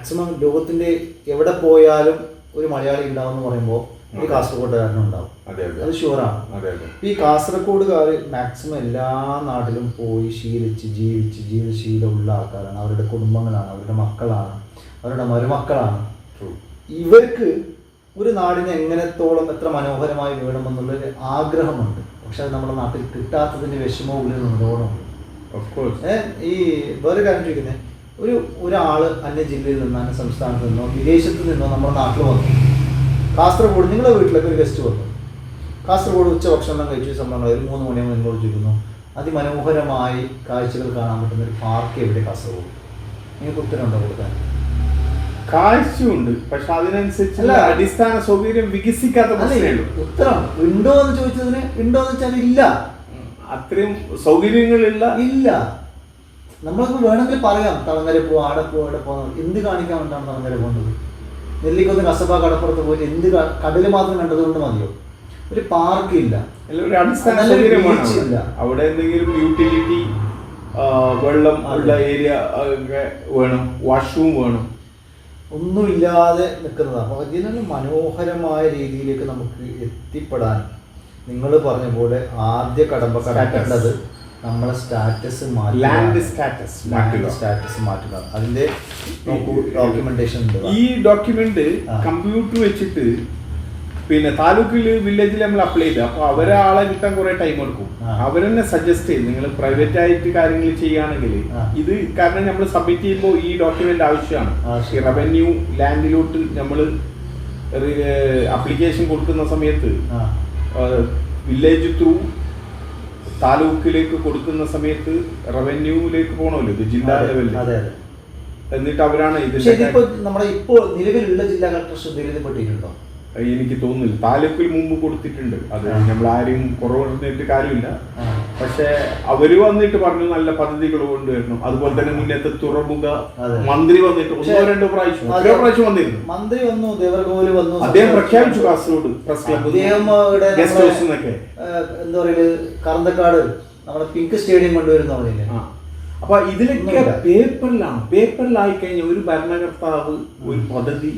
Maximum ലോകത്തിന്റെ എവിടെ പോയാലും ഒരു മലയാളി ഉണ്ടാവും എന്ന് പറയുമ്പോൾ ഒരു കാസർഗോഡുകാരനും ഉണ്ടാവും. അതെ ഷുവറാണ് ഈ കാസർഗോഡുകാർ മാക്സിമം എല്ലാ നാട്ടിലും പോയി ശീലിച്ച് ജീവിച്ച് ജീവിതശീലമുള്ള ആൾക്കാരാണ്. അവരുടെ കുടുംബങ്ങളാണ് അവരുടെ മക്കളാണ് അവരുടെ മരുമക്കളാണ്. ഇവർക്ക് ഒരു നാടിനെ എങ്ങനത്തോളം എത്ര മനോഹരമായി വേണമെന്നുള്ളൊരു ആഗ്രഹമുണ്ട്. പക്ഷെ അത് നമ്മുടെ നാട്ടിൽ കിട്ടാത്തതിന്റെ വിഷമവും ഉള്ളിൽ കോഴ്സ് ഈ വേറെ കാര്യം ചോദിക്കുന്നത് ഒരു ഒരാൾ അന്യ ജില്ലയിൽ നിന്നോ അന്യ സംസ്ഥാനത്ത് നിന്നോ വിദേശത്ത് നിന്നോ നമ്മുടെ നാട്ടിൽ വന്നു. കാസർഗോഡ് നിങ്ങളുടെ വീട്ടിലൊക്കെ ഒരു ഗസ്റ്റ് വന്നു. കാസർഗോഡ് ഉച്ച ഭക്ഷണം കഴിച്ചു സംഭവങ്ങൾ ഒരു മൂന്ന് മണിയാകുമ്പോൾ നിങ്ങളോട് ചോദിക്കുന്നു അതിമനോഹരമായി കാഴ്ചകൾ കാണാൻ പറ്റുന്ന ഒരു പാർക്ക് എവിടെ കാസർഗോഡ്? നിങ്ങൾക്ക് ഉത്തരവുണ്ടോ കൊടുക്കാൻ? കാഴ്ചയുണ്ട്. പക്ഷെ അതിനനുസരിച്ചുള്ള അടിസ്ഥാന സൗകര്യം വികസിക്കാത്ത ഉത്തരം ഉണ്ടോ എന്ന് ചോദിച്ചതിന് ഉണ്ടോ എന്ന് വെച്ചാൽ ഇല്ല. അത്രയും സൗകര്യങ്ങളില്ല. ഇല്ല. നമ്മൾക്ക് വേണമെങ്കിൽ പറയാം തളങ്ങര പോവാം ആടെ പോവാം ഇവിടെ പോകാം എന്ത് കാണിക്കാൻ വേണ്ടിയാണ് തളങ്ങര പോകുന്നത്? നെല്ലിക്കൊന്ന് കസബ കടപ്പുറത്ത് പോയിട്ട് എന്ത് കടൽ മാത്രം കണ്ടതുകൊണ്ട് മതിയോ? ഒരു പാർക്ക് അവിടെ. ഇല്ല. അവിടെ എന്തെങ്കിലും യൂട്ടിലിറ്റി വെള്ളം ഉള്ള ഏരിയ വേണം. വാഷ്റൂം വേണം. ഒന്നുമില്ലാതെ നിൽക്കുന്നതാണ് അപ്പോൾ ഇതിനൊരു മനോഹരമായ രീതിയിലേക്ക് നമുക്ക് എത്തിപ്പെടാൻ നിങ്ങൾ പറഞ്ഞ പോലെ ആദ്യ കടമ്പ കടക്കേണ്ടത് നമ്മളെ സ്റ്റാറ്റസ് ലാൻഡ് സ്റ്റാറ്റസ് മാറ്റുക. സ്റ്റാറ്റസ് മാറ്റുക. അതിന്റെ ഡോക്യുമെന്റേഷൻ ഉണ്ട്. ഈ ഡോക്യുമെന്റ്. കമ്പ്യൂട്ടർ വെച്ചിട്ട് പിന്നെ താലൂക്കിൽ വില്ലേജിൽ നമ്മൾ അപ്ലൈ ചെയ്ത്. അപ്പോൾ അവരെ ആളെ കിട്ടാൻ കുറെ ടൈം എടുക്കും. അവരെന്നെ സജസ്റ്റ് ചെയ്യും. നിങ്ങൾ പ്രൈവറ്റ് ആയിട്ട് കാര്യങ്ങൾ ചെയ്യുകയാണെങ്കിൽ ഇത് കാരണം നമ്മൾ സബ്മിറ്റ് ചെയ്യുമ്പോൾ ഈ ഡോക്യുമെന്റ് ആവശ്യമാണ്. ഈ റവന്യൂ ലാൻഡിലോട്ട് നമ്മൾ അപ്ലിക്കേഷൻ കൊടുക്കുന്ന സമയത്ത് വില്ലേജ് ത്രൂ താലൂക്കിലേക്ക് കൊടുക്കുന്ന സമയത്ത് റവന്യൂലേക്ക് പോകണമല്ലോ ഇത് ജില്ലാ ലെവലിൽ എന്നിട്ട് അവരാണ് ഇത് നമ്മുടെ ഇപ്പോൾ നിലവിലുള്ള ജില്ലാ കളക്ടർ ശ്രദ്ധയിൽ ഇത് പെട്ടിട്ടുണ്ടോ എനിക്ക് തോന്നുന്നില്ല. താലൂക്കിൽ മുമ്പ് കൊടുത്തിട്ടുണ്ട്. അത്. നമ്മൾ ആരെയും കുറവ് പറഞ്ഞിട്ട് കാര്യമില്ല. പക്ഷെ അവർ വന്നിട്ട് പറഞ്ഞു നല്ല പദ്ധതികൾ കൊണ്ടുവരുന്നു അതുപോലെ തന്നെ മുന്നത്തെ തുറമുഖ മന്ത്രി വന്നിട്ട് ഒന്നോ രണ്ടോ പ്രാവശ്യം. പ്രാവശ്യം വന്നിരുന്നു. മന്ത്രി വന്നു ദേവർഗോൽ വന്നു അദ്ദേഹം പ്രഖ്യാപിച്ചു Kasaragod press club guest house എന്നൊക്കെ എന്താ പറയുക കറന്തക്കാട് നമ്മുടെ പിങ്ക് സ്റ്റേഡിയം കൊണ്ടുവരുന്ന പറഞ്ഞില്ലേ. അപ്പൊ ഇതിലൊക്കെ പേപ്പറിലാണ്. പേപ്പറിലായി കഴിഞ്ഞ ഒരു ഭരണകർത്താവ് ഒരു പദ്ധതി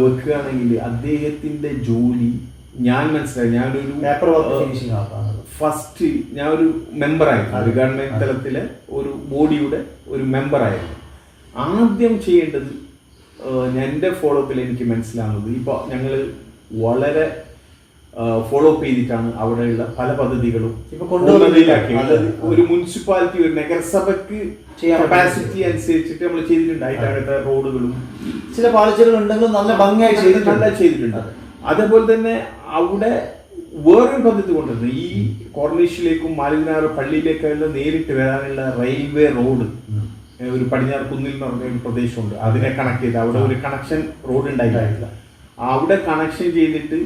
വെക്കുകയാണെങ്കിൽ അദ്ദേഹത്തിന്റെ ജോലി ഞാൻ മനസ്സിലായി ഞാനൊരു ഫസ്റ്റ് ഞാൻ ഒരു മെമ്പറായിരുന്നു ഗവൺമെന്റ്. തലത്തിലെ ഒരു ബോഡിയുടെ ഒരു മെമ്പറായിരുന്നു ആദ്യം ചെയ്യേണ്ടത് എന്റെ ഫോളോ അപ്പിൽ എനിക്ക് മനസ്സിലാവുന്നത് ഇപ്പോൾ ഞങ്ങൾ വളരെ ഫോളോ അപ്പ് ചെയ്തിട്ടാണ് അവിടെയുള്ള പല പദ്ധതികളും ഇപ്പൊ കൊണ്ടുവന്നതിലാക്കി ഒരു മുനിസിപ്പാലിറ്റി ഒരു നഗരസഭയ്ക്ക് കപ്പാസിറ്റി അനുസരിച്ചിട്ട് നമ്മൾ ചെയ്തിട്ടുണ്ട്. അതിന്റെ റോഡുകളും ചില പാളിച്ചകൾ ഉണ്ടെങ്കിലും നല്ല ഭംഗിയായി നല്ല ചെയ്തിട്ടുണ്ട്. ചെയ്തിട്ടുണ്ട്. അതേപോലെ തന്നെ അവിടെ വേറൊരു പദ്ധതി കൊണ്ടുവരുന്നു ഈ കോർണീഷിലേക്കും മാലിനാർ പള്ളിയിലേക്കെല്ലാം നേരിട്ട് വരാനുള്ള റെയിൽവേ റോഡ് ഒരു പടിഞ്ഞാറ് കുന്നിൽ എന്ന് പറഞ്ഞ ഒരു പ്രദേശമുണ്ട്. അതിനെ കണക്ട് ചെയ്ത് അവിടെ ഒരു കണക്ഷൻ റോഡ് ഉണ്ടായിട്ടില്ല. അവിടെ കണക്ഷൻ ചെയ്തിട്ട്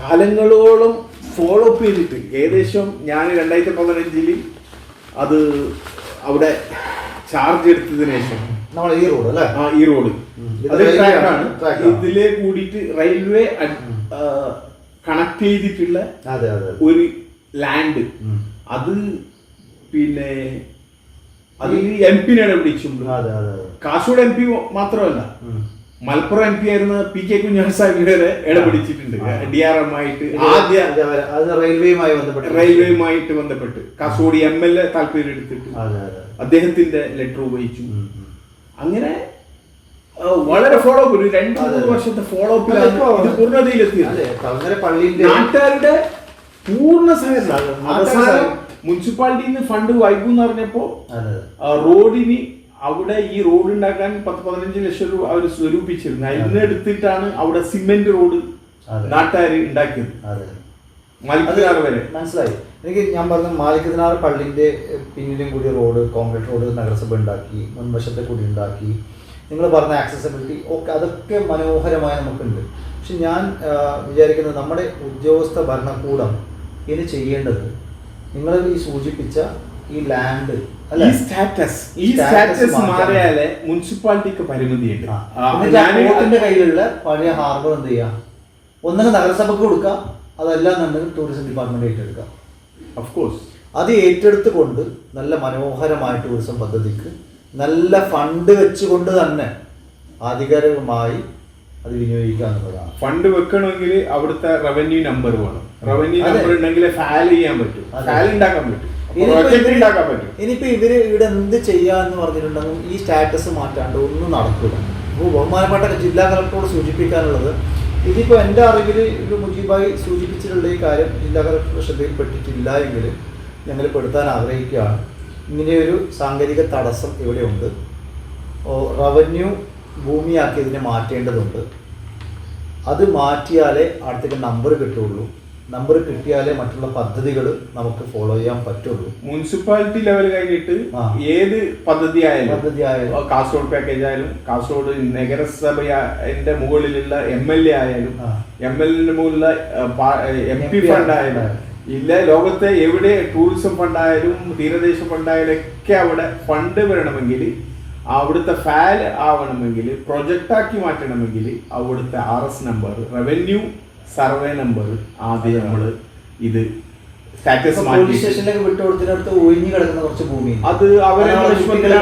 കാലങ്ങളോളം ഫോളോ അപ്പ് ചെയ്തിട്ട് ഏകദേശം ഞാൻ രണ്ടായിരത്തി പതിനഞ്ചിൽ അത് അവിടെ ചാർജ് എടുത്തതിന് ശേഷം നമ്മളെ ഈ റോഡ് അല്ലേ? ആ ഈ റോഡ്. അത്. ഇതിലെ കൂടിയിട്ട് റെയിൽവേ കണക്ട് ചെയ്തിട്ടുള്ള ഒരു ലാൻഡ്. അത് പിന്നെ അത് എം വിളിച്ചുണ്ട് അതെ അതെ കാസർഗോഡ് എം പി മാത്രമല്ല. മലപ്പുറം എം പി ആയിരുന്ന പി കെ കുഞ്ഞാൻ സാഹിബ് വരെ ഇടപിടിച്ചിട്ടുണ്ട്. ഡി ആർ എം ആയിട്ട്. ആദ്യ റെയിൽവേയുമായി ബന്ധപ്പെട്ട് റെയിൽവേയുമായിട്ട് ബന്ധപ്പെട്ട്. കാസർഗോഡ് എം എൽ എ താല്പര്യം എടുത്തിട്ട് അദ്ദേഹത്തിന്റെ ലെറ്റർ ഉപയോഗിച്ചു. അങ്ങനെ വളരെ ഫോളോ അപ്പ് ഒരു രണ്ട് മൂന്ന് വർഷത്തെ ഫോളോ അപ്പിലാണ് ഇത് പൂർണതയിലെത്തിയത്. നാട്ടുകാരുടെ പൂർണ സഹകരണം. മുനിസിപ്പാലിറ്റിയിൽ നിന്ന് ഫണ്ട് വൈകും എന്ന് പറഞ്ഞപ്പോ റോഡിന് അവിടെ ഈ റോഡ് ഉണ്ടാക്കാൻ പത്ത് പതിനഞ്ച് ലക്ഷം രൂപ അവർ സ്വരൂപിച്ചിരുന്നു. എടുത്തിട്ടാണ് അവിടെ സിമെന്റ് റോഡ്. നാട്ടുകാർ ഉണ്ടാക്കിയത്. മനസ്സിലായി. എനിക്ക് ഞാൻ പറഞ്ഞ മാലിക്കത്തിനാറ് പള്ളിന്റെ പിന്നിലും കൂടി റോഡ് കോൺക്രീറ്റ് റോഡ് നഗരസഭ ഉണ്ടാക്കി മുൻവശത്തെ കൂടി ഉണ്ടാക്കി നിങ്ങൾ പറഞ്ഞ ആക്സസിബിലിറ്റി ഒക്കെ അതൊക്കെ മനോഹരമായി നമുക്കുണ്ട്. പക്ഷെ ഞാൻ വിചാരിക്കുന്നത് നമ്മുടെ ഉദ്യോഗസ്ഥ ഭരണകൂടം ഇനി ചെയ്യേണ്ടത് നിങ്ങൾ ഈ സൂചിപ്പിച്ച ഈ ലാൻഡ് ഈ സ്റ്റാറ്റസ് ഈ സ്റ്റാറ്റസ് മാറിയാലേ മുനിസിപ്പാലിറ്റിക്ക് പരിമിതിയുണ്ട്. കയ്യിലുള്ള പഴയ ഹാർബർ എന്ത് ചെയ്യാം? ഒന്നുകിൽ നഗരസഭക്ക് കൊടുക്കുക അതല്ല തന്നെ ടൂറിസം ഡിപ്പാർട്ട്മെന്റ് ഏറ്റെടുക്കാം ഓഫ് കോഴ്സ് അത് ഏറ്റെടുത്തുകൊണ്ട് നല്ല മനോഹരമായ ടൂറിസം പദ്ധതിക്ക് നല്ല ഫണ്ട് വെച്ചുകൊണ്ട് തന്നെ ആധികാരികമായി അത് വിനിയോഗിക്കുക എന്നുള്ളതാണ്. ഫണ്ട് വെക്കണമെങ്കിൽ അവിടുത്തെ റവന്യൂ നമ്പർ വേണം. റവന്യൂ നമ്പർ ഉണ്ടെങ്കിൽ ഫയൽ ചെയ്യാൻ പറ്റും. ഫയൽ ഉണ്ടാക്കാൻ പറ്റും. ഇനിയിപ്പോ പ്രൊജക്ട് ഇവർ ഉണ്ടാക്കാൻ പറ്റും. ഇനിയിപ്പോ ഇവർ ഇവിടെ എന്ത് ചെയ്യാന്ന് പറഞ്ഞിട്ടുണ്ടെങ്കിൽ ഈ സ്റ്റാറ്റസ് മാറ്റാണ്ട് ഒന്നും നടക്കില്ല. അപ്പോൾ ബഹുമാനപ്പെട്ട ജില്ലാ കളക്ടറോട് സൂചിപ്പിക്കാനുള്ളത് ഇതിപ്പോ എന്റെ അറിവിൽ ഇത് മുജീബായി സൂചിപ്പിച്ചിട്ടുള്ള ഈ കാര്യം ജില്ലാ കളക്ടറുടെ ശ്രദ്ധയിൽപ്പെട്ടിട്ടില്ല എങ്കിൽ ഞങ്ങൾ പെടുത്താൻ ആഗ്രഹിക്കുകയാണ്. ഇങ്ങനെയൊരു സാങ്കേതിക തടസ്സം ഇവിടെയുണ്ട്. റവന്യൂ ഭൂമിയാക്കി ഇതിനെ മാറ്റേണ്ടതുണ്ട്. അത് മാറ്റിയാലേ അടുത്തേക്ക് നമ്പർ കിട്ടുള്ളൂ. നമ്പർ കിട്ടിയാലേ മറ്റുള്ള പദ്ധതികൾ നമുക്ക് ഫോളോ ചെയ്യാൻ പറ്റുള്ളൂ. മുനിസിപ്പാലിറ്റി ലെവൽ കഴിഞ്ഞിട്ട് ഏത് പദ്ധതി ആയാലും പദ്ധതി ആയാലും കാസർഗോഡ് പാക്കേജ് ആയാലും കാസർഗോഡ് നഗരസഭയുടെ മുകളിലുള്ള എം എൽ എ ആയാലും എം എൽ എന്റെ മുകളിലുള്ള എം പി ഫണ്ട് ആയാലും. ഇല്ല ലോകത്തെ എവിടെ ടൂറിസം ഫണ്ടായാലും തീരദേശ ഫണ്ടായാലും ഒക്കെ അവിടെ ഫണ്ട് വരണമെങ്കിൽ അവിടുത്തെ ഫാൽ ആവണമെങ്കിൽ പ്രൊജക്റ്റാക്കി മാറ്റണമെങ്കിൽ അവിടുത്തെ R S number revenue survey number ആദ്യം നമ്മൾ ഇത് സ്റ്റാറ്റസ് മാറ്റി സ്റ്റേഷനിലേക്ക് വിട്ടുകൊടുത്തിനടുത്ത് ഒഴിഞ്ഞു കിടക്കുന്ന കുറച്ച് ഭൂമി അത് അവരെ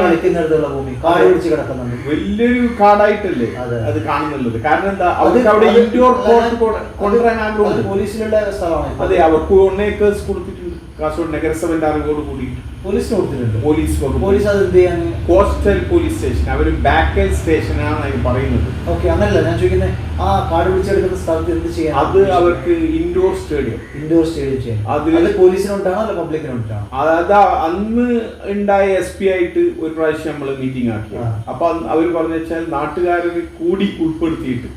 കളിക്കുന്നിടത്തുള്ള ഭൂമി. കാട് പിടിച്ച് കിടക്കുന്നുണ്ട്. വലിയൊരു കാടായിട്ടല്ലേ അത്. കാണുന്നുള്ളത്. കാരണം എന്താ അവർക്ക് അവിടെ ഇൻഡോർ കൊണ്ടുവരാൻ പോലീസിലുള്ള സ്ഥലമാണ്. അതെ അവർക്ക് വൺ ഏക്കേഴ്സ് കൊടുത്തിട്ടുണ്ട്. കാസർഗോഡ് നഗരസഭന്റെ അറിവോട് കൂടി പോലീസിന് കൊടുത്തിട്ടുണ്ട്. പോലീസ് വകുപ്പ്. പോലീസ് അത് എന്ത് ചെയ്യാൻ കോസ്റ്റൽ പോലീസ് സ്റ്റേഷൻ. അവർ ബാക്കൽ സ്റ്റേഷനാണ് പറയുന്നത്. ഓക്കെ അങ്ങനല്ല. ഞാൻ ചോദിക്കുന്നത് ആ കാട് പിടിച്ചെടുക്കുന്ന സ്ഥലത്ത് എന്ത് ചെയ്യാൻ അത് അവർക്ക് ഇൻഡോർ സ്റ്റേഡിയം ഇൻഡോർ സ്റ്റേഡിയം ചെയ്യാം അതിൽ അത് പോലീസിനുണ്ടാണോ അല്ല പബ്ലിക്കിന് ഉണ്ടാണോ അതായത് അന്ന് ഉണ്ടായ എസ് പി ആയിട്ട് ഒരു പ്രാവശ്യം നമ്മൾ മീറ്റിംഗ് ആക്കി. അപ്പൊ അവർ പറഞ്ഞു വെച്ചാൽ നാട്ടുകാരെ കൂടി ഉൾപ്പെടുത്തിയിട്ട്.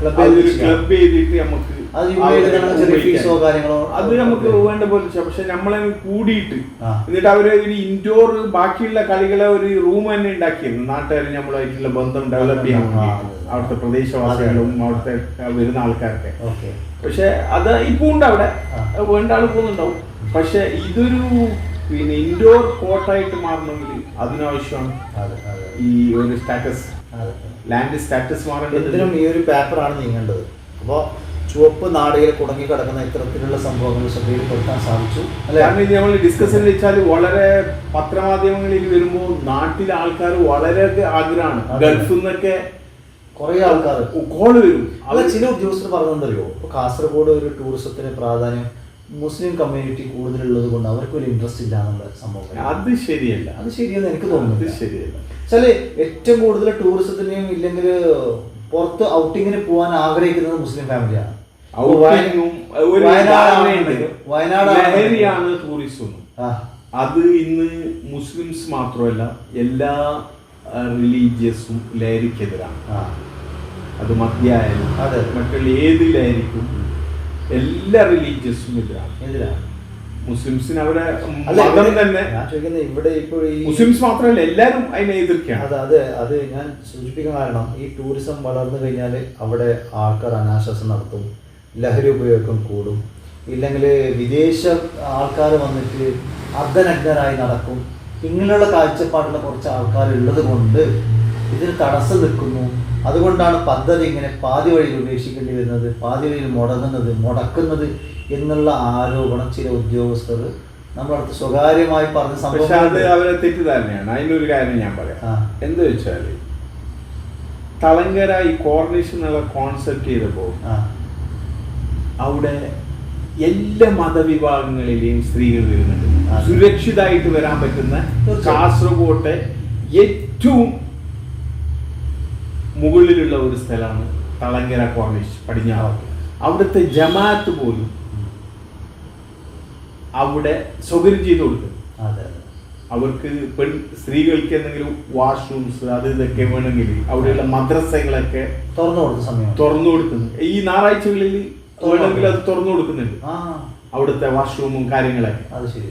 ക്ലബ് ചെയ്തിട്ട് നമുക്ക് അത് നമുക്ക് വേണ്ട പോലെ. പക്ഷെ നമ്മളെ കൂടിയിട്ട്. എന്നിട്ട് അവർ ഒരു ഇൻഡോർ ബാക്കിയുള്ള കളികളെ ഒരു റൂം തന്നെ ഉണ്ടാക്കിയിരുന്നു. നാട്ടുകാർ നമ്മളായിട്ടുള്ള ബന്ധം ഡെവലപ്പ് ചെയ്യാൻ അവിടുത്തെ പ്രദേശവാസികളും. അവിടുത്തെ വരുന്ന ആൾക്കാരൊക്കെ. പക്ഷെ അത് ഇപ്പൊ ഉണ്ട് അവിടെ. വേണ്ട ആൾ പോകുന്നുണ്ടാവും പക്ഷെ ഇതൊരു പിന്നെ ഇൻഡോർ കോർട്ടായിട്ട് മാറണമെങ്കിൽ അതിനാവശ്യമാണ് അതെ അതെ. ഈ ഒരു സ്റ്റാറ്റസ് ലാൻഡ് സ്റ്റാറ്റസ് മാറേണ്ടത് ഈ ഒരു പേപ്പറാണ് നീങ്ങേണ്ടത്. അപ്പോൾ ചുവപ്പ് നാടുകൾ കുടങ്ങി കിടക്കുന്ന ഇത്തരത്തിലുള്ള സംഭവങ്ങൾ ശ്രദ്ധയിൽപ്പെടുത്താൻ സാധിച്ചു. അല്ല? കാരണം ഇത് നമ്മൾ ഡിസ്കസ് വെച്ചാൽ വളരെ പത്രമാധ്യമങ്ങളിൽ വരുമ്പോൾ നാട്ടിലെ ആൾക്കാർ വളരെ ആഗ്രഹമാണ്. ഗൾഫിൽ നിന്നൊക്കെ കുറേ ആൾക്കാർ കോൾ വരും. അല്ല ചില ഉദ്യോഗസ്ഥർ പറഞ്ഞെന്തറിയോ ഇപ്പൊ കാസർഗോഡ് ഒരു ടൂറിസത്തിന് പ്രാധാന്യം മുസ്ലിം കമ്മ്യൂണിറ്റി കൂടുതലുള്ളത് കൊണ്ട് അവർക്ക് ഒരു ഇൻട്രസ്റ്റ് ഇല്ല എന്നുള്ള സംഭവം. അത് ശരിയല്ല. അത് ശരിയെന്ന് എനിക്ക് തോന്നുന്നു ശരിയല്ല. ചില ഏറ്റവും കൂടുതൽ ടൂറിസത്തിനെയും ഇല്ലെങ്കിൽ പുറത്ത് ഔട്ടിങ്ങിന് പോകാൻ ആഗ്രഹിക്കുന്നത് മുസ്ലിം ഫാമിലിയാണ്. ലഹരിയാണ് ടൂറിസം അത് ഇന്ന് മുസ്ലിംസ് മാത്രമല്ല എല്ലാ റിലീജിയസും ലഹരിക്കെതിരാണ്. ആ, അത് മദ്യായാലും അതെ. മറ്റുള്ള ഏത് ലഹരിക്കും എല്ലാ റിലീജിയസും എതിരാണ്. എന്തിനാണ് മുസ്ലിംസിന് അവരെ മതം തന്നെ. ഞാൻ ചോദിക്കുന്നത് ഇവിടെ ഇപ്പോൾ ഈ മുസ്ലിംസ് മാത്രമല്ല എല്ലാവരും അതിനെ എതിർക്കുകയാണ്. അത് അത് അത് ഞാൻ സൂചിപ്പിക്കാൻ കാരണം ഈ ടൂറിസം വളർന്നു കഴിഞ്ഞാൽ അവിടെ ആൾക്കാർ അനാശ്വാസം നടത്തും ലഹരി ഉപയോഗം കൂടും ഇല്ലെങ്കിൽ വിദേശ ആൾക്കാർ വന്നിട്ട് അർദ്ധനഗ്നരായി നടക്കും. ഇങ്ങനെയുള്ള കാഴ്ചപ്പാടുള്ള കുറച്ച് ആൾക്കാർ ഉള്ളത് കൊണ്ട് ഇതിന് തടസ്സം നിൽക്കുന്നു. അതുകൊണ്ടാണ് പദ്ധതി ഇങ്ങനെ പാതി വഴിയിൽ ഉപേക്ഷിക്കേണ്ടി വരുന്നത് പാതി വഴിയിൽ മുടങ്ങുന്നത് മുടക്കുന്നത് എന്നുള്ള ആരോപണം ചില ഉദ്യോഗസ്ഥർ നമ്മളടുത്ത് സ്വകാര്യമായി പറഞ്ഞ സംഭവം അത് സംഭവം അവരെ തെറ്റിദ്ധാരണയാണ് അതിനൊരു കാര്യം ഞാൻ പറയാം. എന്ത് വെച്ചാൽ തളങ്കര ഈ കോർണേഷൻ എന്നുള്ള കോൺസെപ്റ്റ് ചെയ്തപ്പോൾ അവിടെ എല്ലാ മതവിഭാഗങ്ങളിലെയും സ്ത്രീകൾ വരുന്നുണ്ട് സുരക്ഷിതായിട്ട് സുരക്ഷിതമായിട്ട് വരാൻ പറ്റുന്ന. കാസർഗോട്ടെ ഏറ്റവും മുകളിലുള്ള ഒരു സ്ഥലമാണ് തളങ്കര കോർണിഷ് പടിഞ്ഞാറ്. അവിടുത്തെ ജമാഅത്ത് പോലും അവിടെ സൗകര്യം ചെയ്തു കൊടുക്കും അവർക്ക് പെൺ സ്ത്രീകൾക്ക് എന്തെങ്കിലും വാഷ്റൂംസ് അത് ഇതൊക്കെ വേണമെങ്കിൽ അവിടെയുള്ള മദ്രസകളൊക്കെ തുറന്നു കൊടുക്കുന്ന സമയം. തുറന്നു കൊടുക്കുന്നു. ഈ ഞായറാഴ്ചകളിൽ വേണമെങ്കിൽ അത് തുറന്നു കൊടുക്കുന്നുണ്ട്. അവിടുത്തെ വാഷ്റൂമും കാര്യങ്ങളൊക്കെ. അത് ശരി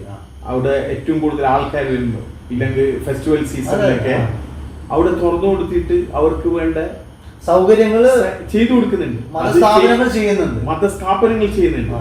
അവിടെ ഏറ്റവും കൂടുതൽ ആൾക്കാർ വരുമ്പോൾ ഇല്ലെങ്കിൽ ഫെസ്റ്റിവൽ സീസണിലൊക്കെ അവിടെ തുറന്നു കൊടുത്തിട്ട് അവർക്ക് വേണ്ട സൗകര്യങ്ങൾ ചെയ്തു കൊടുക്കുന്നുണ്ട്. മതസ്ഥാപനങ്ങൾ ചെയ്- ചെയ്യുന്നുണ്ട്. മതസ്ഥാപനങ്ങൾ ചെയ്യുന്നുണ്ട്.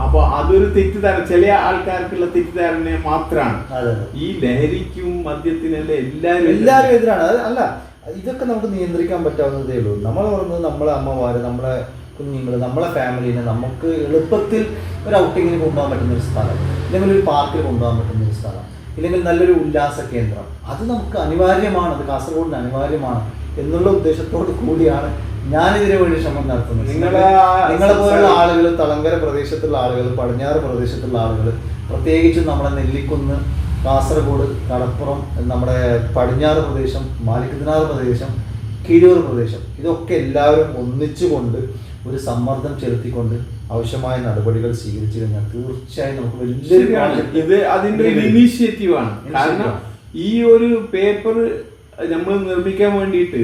അപ്പൊ അതൊരു തെറ്റിദ്ധാരണ ചില ആൾക്കാർക്കുള്ള തെറ്റിദ്ധാരണ മാത്രമാണ് ഈ ലഹരിക്കും മദ്യത്തിനെല്ലാം എല്ലാവരും എല്ലാവരും എതിരാണ്. അല്ല ഇതൊക്കെ നമുക്ക് നിയന്ത്രിക്കാൻ പറ്റാവുന്നതേ ഉള്ളൂ. നമ്മൾ പറഞ്ഞത് നമ്മളെ അമ്മമാര് നമ്മളെ കുഞ്ഞുങ്ങൾ നമ്മളെ ഫാമിലിനെ നമുക്ക് എളുപ്പത്തിൽ ഒരു ഔട്ടിങ്ങിന് കൊണ്ടുപോകാൻ പറ്റുന്ന ഒരു സ്ഥലം അല്ലെങ്കിൽ ഒരു പാർക്കിൽ കൊണ്ടുപോകാൻ പറ്റുന്ന ഒരു സ്ഥലം ഇല്ലെങ്കിൽ നല്ലൊരു ഉല്ലാസ കേന്ദ്രം. അത് നമുക്ക് അനിവാര്യമാണ്. അത് കാസർഗോഡിന് അനിവാര്യമാണ്. എന്നുള്ള ഉദ്ദേശത്തോട് കൂടിയാണ് ഞാനിതിനു വേണ്ടി ശ്രമം നടത്തുന്നത്. നിങ്ങളെ പോലുള്ള ആളുകൾ തളങ്കര പ്രദേശത്തുള്ള ആളുകൾ പടിഞ്ഞാറ് പ്രദേശത്തുള്ള ആളുകൾ പ്രത്യേകിച്ചും നമ്മുടെ നെല്ലിക്കുന്ന് കാസർഗോഡ് കടപ്പുറം നമ്മുടെ പടിഞ്ഞാറ് പ്രദേശം മാലിക്കുതിനാറ് പ്രദേശം കിഴൂർ പ്രദേശം. ഇതൊക്കെ എല്ലാവരും ഒന്നിച്ചുകൊണ്ട് ഒരു സമ്മർദ്ദം ചെലുത്തിക്കൊണ്ട് ആവശ്യമായ നടപടികൾ സ്വീകരിച്ചു കഴിഞ്ഞാൽ തീർച്ചയായും നമുക്ക് വലിയ ഇത് അതിന്റെ ഒരു ഇനീഷ്യേറ്റീവ് ആണ്. കാരണം ഈ ഒരു പേപ്പർ നമ്മൾ നിർമ്മിക്കാൻ വേണ്ടിയിട്ട്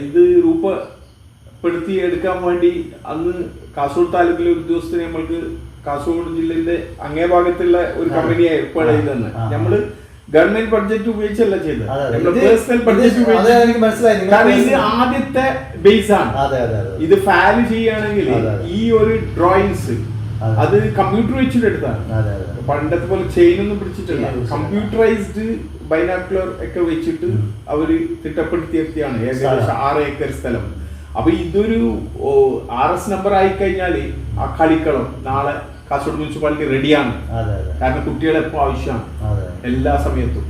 ഇത് രൂപപ്പെടുത്തി എടുക്കാൻ വേണ്ടി അന്ന് കാസർഗോഡ് താലൂക്കിലെ ഉദ്യോഗസ്ഥനെ നമ്മൾക്ക് കാസർഗോഡ് ജില്ലയിലെ അങ്ങേ ഭാഗത്തുള്ള ഒരു കമ്പനിയെ കമ്പനി ഏർപ്പാട് നമ്മൾ ഗവൺമെന്റ് ബഡ്ജറ്റ് ഉപയോഗിച്ചല്ല ചെയ്തത്. നമ്മുടെ പേഴ്സണൽ ബഡ്ജറ്റ് കാരണം ഇത് ആദ്യത്തെ ബേസ് ആണ്. ഇത് ഫാൽ ചെയ്യുകയാണെങ്കിൽ. ഈ ഒരു ഡ്രോയിങ്സ് അത്. കമ്പ്യൂട്ടർ വെച്ചിട്ട് എടുത്താണ് പണ്ടത്തെ പോലെ ചെയിനൊന്നും പിടിച്ചിട്ടില്ല. കമ്പ്യൂട്ടറൈസ്ഡ് ബൈനാക്കുലർ ഒക്കെ വെച്ചിട്ട് അവർ തിട്ടപ്പെടുത്തിയെത്തിയാണ് ഏകദേശം. ആറ് ഏക്കർ സ്ഥലം. അപ്പൊ ഇതൊരു ആർ എസ് നമ്പർ ആയി കഴിഞ്ഞാൽ ആ കളിക്കളം നാളെ കാസർഗോഡ് മുനിസിപ്പാലിറ്റി റെഡിയാണ്. കാരണം കുട്ടികളെ എപ്പോ ആവശ്യമാണ്? എല്ലാ സമയത്തും.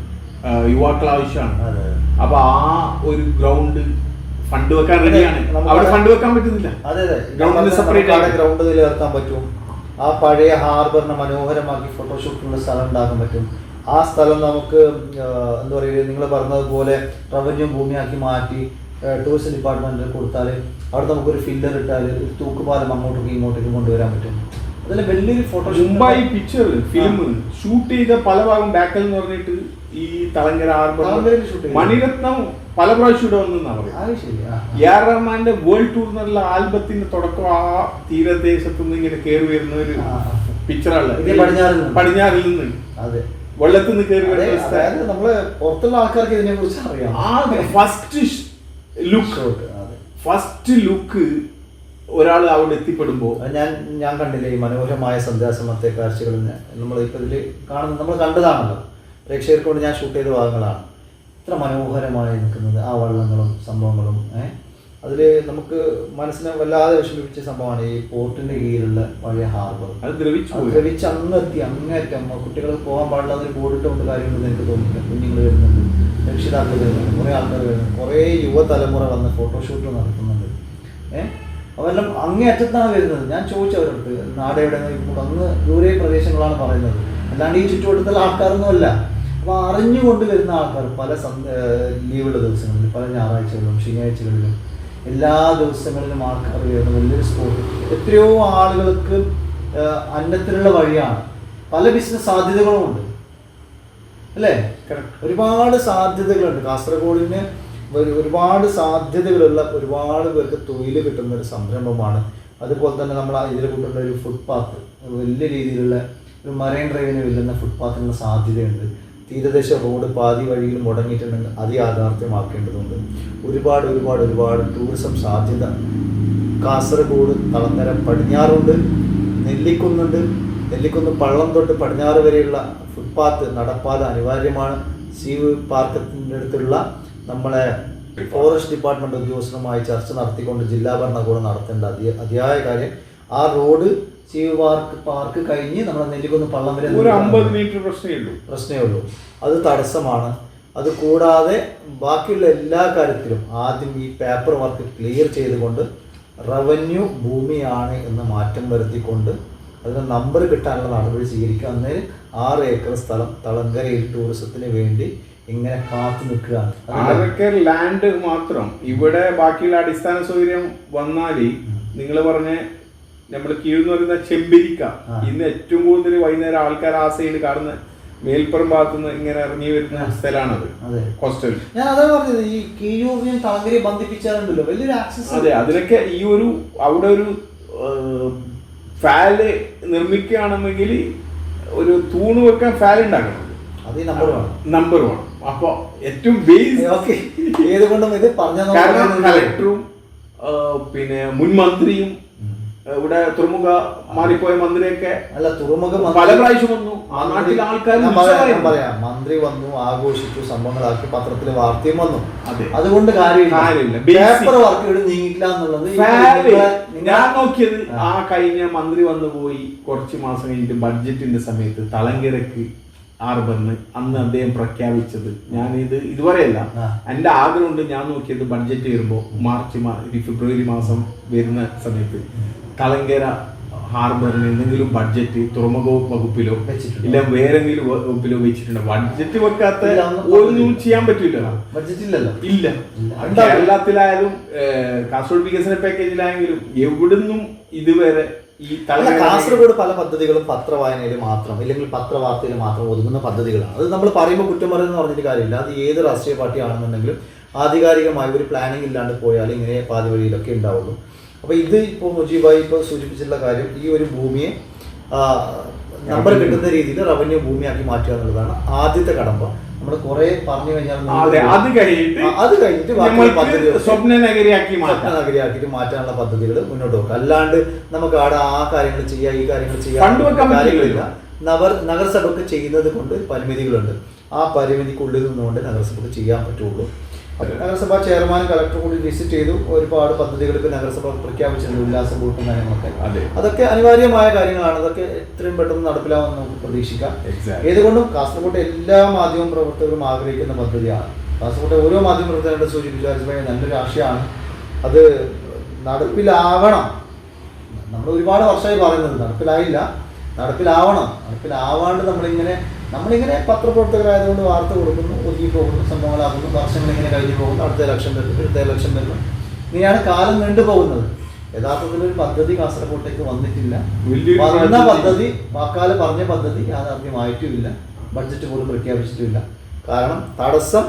യുവാക്കൾ ആവശ്യമാണ്. അപ്പൊ ആ ഒരു ഗ്രൗണ്ട് ഫണ്ട് വെക്കാൻ റെഡിയാണ്. അവിടെ ഫണ്ട് വെക്കാൻ പറ്റുന്നില്ല. അതെ അതെ. ഗ്രൗണ്ടിൽ സെപ്പറേറ്റ് ഗ്രൗണ്ട് നിലനിർത്താൻ പറ്റും. ആ പഴയ ഹാർബറിനെ മനോഹരമാക്കി ഫോട്ടോഷൂട്ടിനുള്ള സ്ഥലം ഉണ്ടാക്കാൻ പറ്റും. ആ സ്ഥലം നമുക്ക് എന്താ പറയുക നിങ്ങൾ പറഞ്ഞതുപോലെ റവന്യൂ ഭൂമിയാക്കി മാറ്റി ടൂറിസം ഡിപ്പാർട്ട്മെന്റിൽ കൊടുത്താൽ അവിടെ നമുക്കൊരു ഫില്ലർ ഇട്ടാൽ ഒരു തൂക്കുപാലം അങ്ങോട്ടേക്ക് ഇങ്ങോട്ടേക്ക് കൊണ്ടുവരാൻ പറ്റും. അതിൽ വലിയൊരു Mumbai photoshoot picture film shoot ചെയ്ത പല ഭാഗം ബാക്കൽ എന്ന് പറഞ്ഞിട്ട് ഈ തളങ്കര ചെയ്തു. മണിരത്നം പല പ്രാവശ്യം ഇവിടെ വന്നെന്നാ പറയുന്നത് അത് ശരി ആ, ആ. എ ആർ റഹ്മാന്റെ വേൾഡ് ടൂർ എന്നുള്ള ആൽബത്തിന്റെ തുടക്കം ആ തീരദേശത്തു നിന്ന് ഇങ്ങനെ കയറി വരുന്ന ഒരു. പിക്ചറാണ് പടിഞ്ഞാറിൽ നിന്ന്. അതെ വെള്ളത്തിൽ നിന്ന് കയറി വരുന്ന നമ്മൾ പുറത്തുള്ള ആൾക്കാർക്ക് ഇതിനെ കുറിച്ച് അറിയാം ആ ഫസ്റ്റ് ലുക്ക്. ഫസ്റ്റ് ലുക്ക് ഒരാൾ അവിടെ എത്തിപ്പെടുമ്പോൾ ഞാൻ ഞാൻ കണ്ടില്ലേ ഈ മനോഹരമായ സന്ധ്യാസമത്തെ കാഴ്ചകളിൽ നമ്മൾ ഇപ്പൊ ഇതിൽ കാണുന്നത് നമ്മൾ കണ്ടതാണല്ലോ പ്രേക്ഷകർക്ക് കൊണ്ട് ഞാൻ ഷൂട്ട് ചെയ്ത ഭാഗങ്ങളാണ്. ഇത്ര മനോഹരമായി നിൽക്കുന്നത് ആ വള്ളങ്ങളും സംഭവങ്ങളും ഏഹ് അതിൽ നമുക്ക് മനസ്സിനെ വല്ലാതെ വിഷമിപ്പിച്ച സംഭവമാണ് ഈ പോർട്ടിന്റെ കീഴിലുള്ള പഴയ ഹാർബർ. അത് ദ്രവിച്ചു എത്തി ദ്രവിച്ച് അങ്ങെത്തി അങ്ങേറ്റം കുട്ടികൾ പോകാൻ പാടില്ല ബോർഡിട്ട് കൊണ്ട് കാര്യങ്ങളൊന്നും എനിക്ക് തോന്നുന്നില്ല. കുഞ്ഞുങ്ങൾ വരുന്നുണ്ട് രക്ഷിതാക്കൾ വരുന്നുണ്ട് കുറേ ആൾക്കാർ വരുന്നുണ്ട്. കുറേ യുവതലമുറ വന്ന് ഫോട്ടോഷൂട്ട് നടത്തുന്നുണ്ട് ഏഹ് അവരെല്ലാം അങ്ങേ അറ്റത്താണ് വരുന്നത്. ഞാൻ ചോദിച്ചു അവരോട് നാടെവിടെ അന്ന് അങ്ങ് ദൂരെ പ്രദേശങ്ങളാണ് പറയുന്നത്. അല്ലാണ്ട് ഈ ചുറ്റുവട്ടത്തുള്ള ആൾക്കാരൊന്നും അല്ല. അപ്പോൾ അറിഞ്ഞുകൊണ്ട് വരുന്ന ആൾക്കാർ പല ലീവുള്ള ദിവസങ്ങളിൽ പല ഞായറാഴ്ചകളിലും ശനിയാഴ്ചകളിലും എല്ലാ ദിവസങ്ങളിലും ആൾക്കാർ വരുന്ന വലിയൊരു സ്പോട്ട് എത്രയോ ആളുകൾക്ക് അന്നത്തിനുള്ള വഴിയാണ്. പല ബിസിനസ് സാധ്യതകളും ഉണ്ട്. അല്ലേ. ഒരുപാട് സാധ്യതകളുണ്ട്. കാസർഗോഡിന് ഒരുപാട് സാധ്യതകളുള്ള ഒരുപാട് പേർക്ക് തൊഴിൽ കിട്ടുന്ന ഒരു സംരംഭമാണ്. അതുപോലെ തന്നെ നമ്മൾ ഇതിൽ കൂട്ടുന്ന ഒരു ഫുട്പാത്ത് വലിയ രീതിയിലുള്ള ഒരു മറൈൻ ഡ്രൈവിന് വെല്ലുന്ന ഫുട്പാത്തിനുള്ള സാധ്യതയുണ്ട്. തീരദേശ റോഡ് പാതി വഴിയിൽ മുടങ്ങിയിട്ടുണ്ടെങ്കിൽ അത് യാഥാർത്ഥ്യമാക്കേണ്ടതുണ്ട് ഒരുപാട് ഒരുപാട് ഒരുപാട് ടൂറിസം സാധ്യത കാസർഗോഡ് തളങ്ങര പടിഞ്ഞാറുണ്ട്. നെല്ലിക്കുന്നുണ്ട്. നെല്ലിക്കുന്ന് പള്ളം തൊട്ട് പടിഞ്ഞാറ് വരെയുള്ള ഫുട്പാത്ത് നടപ്പാത അനിവാര്യമാണ്. സീവ് പാർക്കത്തിന്റെ അടുത്തുള്ള നമ്മളെ ഫോറസ്റ്റ് ഡിപ്പാർട്ട്മെന്റ് ഉദ്യോഗസ്ഥരുമായി ചർച്ച നടത്തിക്കൊണ്ട് ജില്ലാ ഭരണകൂടം നടത്തേണ്ട അതി അതിയായ കാര്യം ആ റോഡ് സീവ് പാർക്ക് പാർക്ക് കഴിഞ്ഞ് നമ്മൾ നെല്ലിക്കുന്ന് പള്ളം വരെ ഒരു അമ്പത് മീറ്റർ പ്രശ്നമേ ഉള്ളൂ. പ്രശ്നമേ ഉള്ളൂ. അത് തടസ്സമാണ്. അത് കൂടാതെ ബാക്കിയുള്ള എല്ലാ കാര്യത്തിലും ആദ്യം ഈ പേപ്പർ വർക്ക് ക്ലിയർ ചെയ്തുകൊണ്ട് റവന്യൂ ഭൂമിയാണ് എന്ന് മാറ്റം വരുത്തിക്കൊണ്ട് അതിന് നമ്പർ കിട്ടാനുള്ള നടപടി സ്വീകരിക്കുക. അന്നേരം ആറ് ഏക്കർ സ്ഥലം തളങ്കരയിൽ ടൂറിസത്തിന് വേണ്ടി ഇങ്ങനെ കാത്തു നിൽക്കുകയാണ്. ആറേക്കർ അതൊക്കെ ലാൻഡ് മാത്രം ഇവിടെ ബാക്കിയുള്ള അടിസ്ഥാന സൗകര്യം വന്നാൽ നിങ്ങൾ പറഞ്ഞ നമ്മൾ കീഴ്ന്ന് പറയുന്ന ചെമ്പരിക്ക. ഇന്ന് ഏറ്റവും കൂടുതൽ വൈകുന്നേരം ആൾക്കാർ ആ സൈഡ് കാണുന്ന മേൽപ്പുറം ഭാഗത്തുനിന്ന് ഇങ്ങനെ ഇറങ്ങി വരുന്ന സ്ഥലമാണത്. അതെ. കോസ്റ്റൽ ഞാൻ പറഞ്ഞത് ഈ കീഴൂരിനെയും തളങ്കരയും ബന്ധിപ്പിച്ചാലുണ്ടല്ലോ. വലിയൊരു ആക്സസ് അതെ അതിനൊക്കെ ഈ ഒരു അവിടെ ഒരു ഫാൽ നിർമ്മിക്കുകയാണെന്നെങ്കിൽ ഒരു തൂണ് വെക്കാൻ ഫാൽ ഉണ്ടാക്കണം. അത് നമ്പർ വേണം നമ്പർ വേണം അപ്പൊ ഏറ്റവും ബേസ് ഏതുകൊണ്ടും ഇത് പറഞ്ഞു കാരണം കലക്ടറും പിന്നെ മുൻ മന്ത്രിയും ആ, ഇവിടെ തുറമുഖ മാറിപ്പോയ മന്ത്രിയൊക്കെ അല്ല തുറമുഖം പല പ്രാവശ്യം വന്നു. ആ നാട്ടിലെ ആൾക്കാർ പറയാം, മന്ത്രി വന്നു ആഘോഷിച്ചു സംഭവങ്ങളാക്കി പത്രത്തിൽ വാർത്തയും വന്നു. അതുകൊണ്ട് കാര്യമില്ല. പേപ്പർ വർക്ക് നീങ്ങില്ല എന്നുള്ളത് ഞാൻ നോക്കിയത് ആ. കഴിഞ്ഞ മന്ത്രി വന്നു പോയി കുറച്ച് മാസം കഴിഞ്ഞിട്ട് ബഡ്ജറ്റിന്റെ സമയത്ത് തളങ്കിരക്ക് ആർബന്ന് അന്ന് അദ്ദേഹം പ്രഖ്യാപിച്ചത്. ഞാൻ ഇത് ഇതുവരെയല്ല. എന്റെ എന്റെ ആഗ്രഹം ഉണ്ട് ഞാൻ നോക്കിയത് ബഡ്ജറ്റ് വരുമ്പോൾ മാർച്ച് ഫെബ്രുവരി മാസം വരുന്ന സമയത്ത്. കളങ്കര ഹാർബറിന് എന്തെങ്കിലും ബഡ്ജറ്റ് തുറമുഖ വകുപ്പിലോ വെച്ചിട്ടുണ്ടോ? ഇല്ല വേറെ എന്തെങ്കിലും വകുപ്പിലോ വെച്ചിട്ടുണ്ടോ? ബഡ്ജറ്റ് വെക്കാത്ത ഒന്നും ചെയ്യാൻ പറ്റില്ല ബഡ്ജറ്റ് ഇല്ലല്ലോ. ഇല്ല. കേരളത്തിലായാലും കാസർഗോഡ് വികസന പാക്കേജിലായെങ്കിലും എവിടുന്നും ഇതുവരെ ഈ കാസർഗോഡ് പല പദ്ധതികളും പത്രവായനയിൽ മാത്രം ഇല്ലെങ്കിൽ പത്രവാർത്തയിൽ മാത്രം ഒതുങ്ങുന്ന പദ്ധതികളാണ്. അത് നമ്മൾ പറയുമ്പോൾ കുറ്റം പറയുന്ന പറഞ്ഞിട്ട് കാര്യമില്ല. അത് ഏത് രാഷ്ട്രീയ പാർട്ടി ആണെന്നുണ്ടെങ്കിലും ആധികാരികമായി ഒരു പ്ലാനിങ് ഇല്ലാണ്ട് പോയാൽ ഇങ്ങനെ പാതി വഴിയിലൊക്കെ ഉണ്ടാവുള്ളൂ. അപ്പോൾ ഇത് ഇപ്പോൾ മുജീബായി ഇപ്പോൾ സൂചിപ്പിച്ചിട്ടുള്ള കാര്യം ഈ ഒരു ഭൂമിയെ നമ്പർ കിട്ടുന്ന രീതിയിൽ റവന്യൂ ഭൂമിയാക്കി മാറ്റുക എന്നുള്ളതാണ് ആദ്യത്തെ കടമ്പ. നമ്മൾ കുറെ പറഞ്ഞു കഴിഞ്ഞാൽ അതെ കഴിഞ്ഞിട്ട് അത് കഴിഞ്ഞിട്ട് സ്വപ്ന നഗരിയാക്കി മാറ്റാം. നഗരിയാക്കിയിട്ട് മാറ്റാനുള്ള പദ്ധതികൾ മുന്നോട്ട് വെക്കുക. അല്ലാണ്ട് നമുക്ക് അവിടെ ആ കാര്യങ്ങൾ ചെയ്യാം ഈ കാര്യങ്ങൾ ചെയ്യാം കാര്യങ്ങളില്ല. നഗർ നഗരസഭക്ക് ചെയ്യുന്നത് കൊണ്ട് പരിമിതികളുണ്ട്. ആ പരിമിതിക്കുള്ളിൽ നിന്നുകൊണ്ട് നഗരസഭക്ക് ചെയ്യാൻ പറ്റുള്ളൂ. നഗരസഭാ ചെയർമാൻ കളക്ടർ കൂടി വിസിറ്റ് ചെയ്തു. ഒരുപാട് പദ്ധതികൾ ഇപ്പോൾ നഗരസഭ പ്രഖ്യാപിച്ചിട്ടുണ്ട്. ഉല്ലാസ ബോട്ടും കാര്യങ്ങളൊക്കെ. അതെ. അതൊക്കെ അനിവാര്യമായ കാര്യങ്ങളാണ്. അതൊക്കെ എത്രയും പെട്ടെന്ന് നടപ്പിലാവുമെന്ന് നമുക്ക് പ്രതീക്ഷിക്കാം. ഏതുകൊണ്ടും കാസർഗോഡ് എല്ലാ മാധ്യമ പ്രവർത്തകരും ആഗ്രഹിക്കുന്ന പദ്ധതിയാണ്. കാസർഗോഡ് ഓരോ മാധ്യമ പ്രവർത്തകരുടെ സൂചിപ്പിച്ച ഹരിസ്ഭായി നല്ലൊരു ആശയമാണ്. അത് നടപ്പിലാവണം. നമ്മൾ ഒരുപാട് വർഷമായി പറയുന്നത് നടപ്പിലായില്ല. നടപ്പിലാവണം. നടപ്പിലാവാണ്ട് നമ്മളിങ്ങനെ നമ്മളിങ്ങനെ പത്രപ്രവർത്തകരായതുകൊണ്ട് വാർത്ത കൊടുക്കുന്നു ഒതുങ്ങി പോകുന്നു സംഭവങ്ങളാകുന്നു വർഷങ്ങൾ ഇങ്ങനെ കഴിഞ്ഞു പോകുന്നു അടുത്ത ലക്ഷം വരുന്നു അടുത്ത ലക്ഷം വരുന്നു ഇങ്ങനെയാണ് കാലം നീണ്ടു പോകുന്നത്. യഥാർത്ഥത്തിൽ ഒരു പദ്ധതി കാസർഗോട്ടേക്ക് വന്നിട്ടില്ല. വന്ന പദ്ധതി വാക്കാൽ പറഞ്ഞ പദ്ധതി യാഥാർത്ഥ്യമായിട്ടുമില്ല ബഡ്ജറ്റ് പോലും പ്രഖ്യാപിച്ചിട്ടില്ല. കാരണം തടസ്സം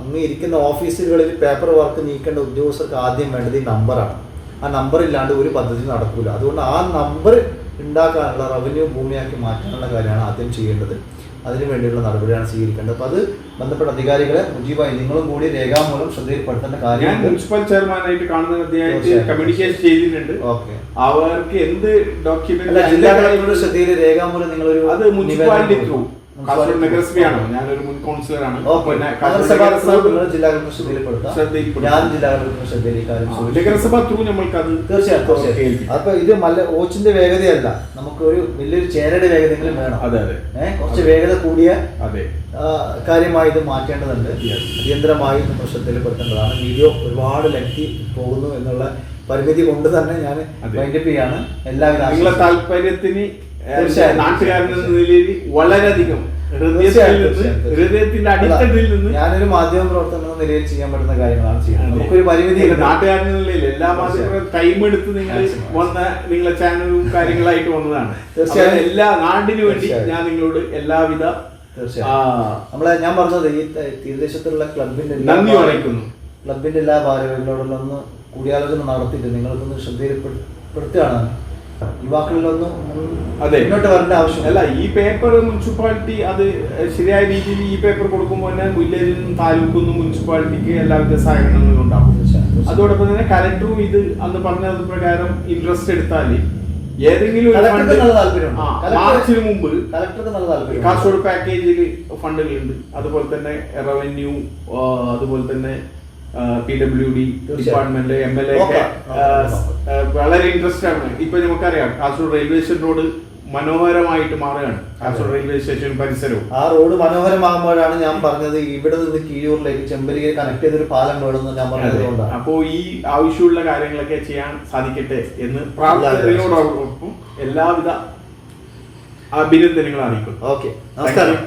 അങ്ങ് ഇരിക്കുന്ന ഓഫീസുകളിൽ പേപ്പർ വർക്ക് നീക്കേണ്ട ഉദ്യോഗസ്ഥർക്ക് ആദ്യം വേണ്ടത് ഈ നമ്പറാണ്. ആ നമ്പർ ഇല്ലാണ്ട് ഒരു പദ്ധതി നടക്കൂല. അതുകൊണ്ട് ആ നമ്പർ ഉണ്ടാക്കാനുള്ള റവന്യൂ ഭൂമിയാക്കി മാറ്റാനുള്ള കാര്യമാണ് ആദ്യം ചെയ്യേണ്ടത്. അതിനു വേണ്ടിയുള്ള നടപടിയാണ് സ്വീകരിക്കേണ്ടത്. അപ്പോൾ അത് ബന്ധപ്പെട്ട അധികാരികളെ മുജീബായി നിങ്ങളും കൂടി രേഖാമൂലം ശ്രദ്ധയിൽപ്പെടുത്തേണ്ട കാര്യം മുനിസിപ്പൽ ചെയർമാനായിട്ട് കാണുന്ന കമ്മ്യൂണിക്കേഷൻ ചെയ്തിട്ടുണ്ട്. ഓക്കെ. അവർക്ക് എന്ത് ഡോക്യുമെന്റ് ജില്ലാ കളക്ടറുടെ ശ്രദ്ധയിൽ രേഖാമൂലം നിങ്ങളൊരു അത് മുനിസിപ്പാലിറ്റി ത്രൂ. കാസർഗോഡ് നഗരസഭയാണോ. ഞാനൊരു മുൻ കൗൺസിലറാണ്. ജില്ലാ ശ്രദ്ധയിൽപ്പെടുത്താം. ഞാൻ ജില്ലാ. നഗരസഭ ത്രൂ നമ്മൾക്ക് അത് അപ്പൊ ഇത് മല്ല ഓച്ചിന്റെ വേഗതയല്ല. നമുക്ക് ഒരു വലിയൊരു ചേരയുടെ വേഗതയെങ്കിലും വേണം. അതെ അതെ. ഏഹ് കുറച്ച് വേഗത കൂടിയ അതെ. കാര്യമായി ഇത് മാറ്റേണ്ടതുണ്ട്. അടിയന്തരമായി നമ്മൾ ശ്രദ്ധയിൽപ്പെടുത്തേണ്ടതാണ്. വീഡിയോ ഒരുപാട് ലെങ്തി പോകുന്നു എന്നുള്ള പരിമിതി കൊണ്ട് തന്നെ ഞാൻ. വൈൻഡപ്പ് ചെയ്യാണ്. എല്ലാവിധ താല്പര്യത്തിന്. നാട്ടുകാരൻ എന്ന നിലയിൽ വളരെയധികം. ഹൃദയത്തിന്റെ അടിത്തട്ടിൽ നിന്ന് ഞാനൊരു മാധ്യമ പ്രവർത്തനം എന്ന നിലയിൽ ചെയ്യാൻ പറ്റുന്ന കാര്യങ്ങളാണ് ചെയ്യുന്നത്. നമുക്കൊരു പരിമിതി നാട്ടുകാരൻ നിലയിൽ എല്ലാ മാധ്യമങ്ങളും ടൈം എടുത്ത് നിങ്ങൾ വന്ന നിങ്ങളെ ചാനലും കാര്യങ്ങളായിട്ട് വന്നതാണ്. തീർച്ചയായും. എല്ലാ നാടിനു വേണ്ടി ഞാൻ നിങ്ങളോട് എല്ലാവിധ നമ്മളെ ഞാൻ പറഞ്ഞത് ഈ തീരദേശത്തുള്ള ക്ലബിന്റെ നന്ദി അറിയിക്കുന്നു. ക്ലബിന്റെ എല്ലാ ഭാരവാഹികളോടുള്ള ഒന്ന് കൂടിയാലോചന നടത്തിയിട്ട് നിങ്ങൾക്കൊന്ന് ശ്രദ്ധയിൽപ്പെടുത്തുകയാണ് യുവാക്കളിലൊന്ന് മുൻ- അതെ. മുന്നോട്ട് വരേണ്ട ആവശ്യം അല്ല ഈ പേപ്പർ മുനിസിപ്പാലിറ്റി അത് ശരിയായ രീതിയിൽ ഈ പേപ്പർ കൊടുക്കുമ്പോൾ തന്നെ വില്ലേജിൽ നിന്നും താലൂക്കിൽ നിന്നും മുനിസിപ്പാലിറ്റിക്ക് എല്ലാവിധ സഹകരണങ്ങളും ഉണ്ടാവും. അതോടൊപ്പം തന്നെ കലക്ടറും ഇത് അന്ന് പറഞ്ഞത് പ്രകാരം ഇൻട്രസ്റ്റ് എടുത്താൽ ഏതെങ്കിലും. മാർച്ചിന് മുമ്പ് കാസർഗോഡ് പാക്കേജിൽ ഫണ്ടുകളുണ്ട് അതുപോലെ തന്നെ റവന്യൂ അതുപോലെ തന്നെ P W D department M L A വളരെ ഇൻട്രസ്റ്റ് ആണ്. ഇപ്പൊ നമുക്കറിയാം കാസർഗോഡ് റെയിൽവേ സ്റ്റേഷൻ റോഡ് മനോഹരമായിട്ട് മാറുകയാണ്. കാസർഗോഡ് റെയിൽവേ സ്റ്റേഷൻ പരിസരവും. ആ റോഡ് മനോഹരമാകുമ്പോഴാണ് ഞാൻ പറഞ്ഞത് ഇവിടെ നിന്ന് കീഴൂരിലേക്ക് ചെമ്പരിയെ കണക്ട് ചെയ്തൊരു പാലം വേണമെന്ന് ഞാൻ പറഞ്ഞത് അപ്പോ ഈ ആവശ്യമുള്ള കാര്യങ്ങളൊക്കെ ചെയ്യാൻ സാധിക്കട്ടെ എന്ന് പ്രാർത്ഥനയോടൊപ്പം എല്ലാവിധ അഭിനന്ദനങ്ങൾ അറിയിക്കുന്നു. ഓക്കെ. നമസ്കാരം.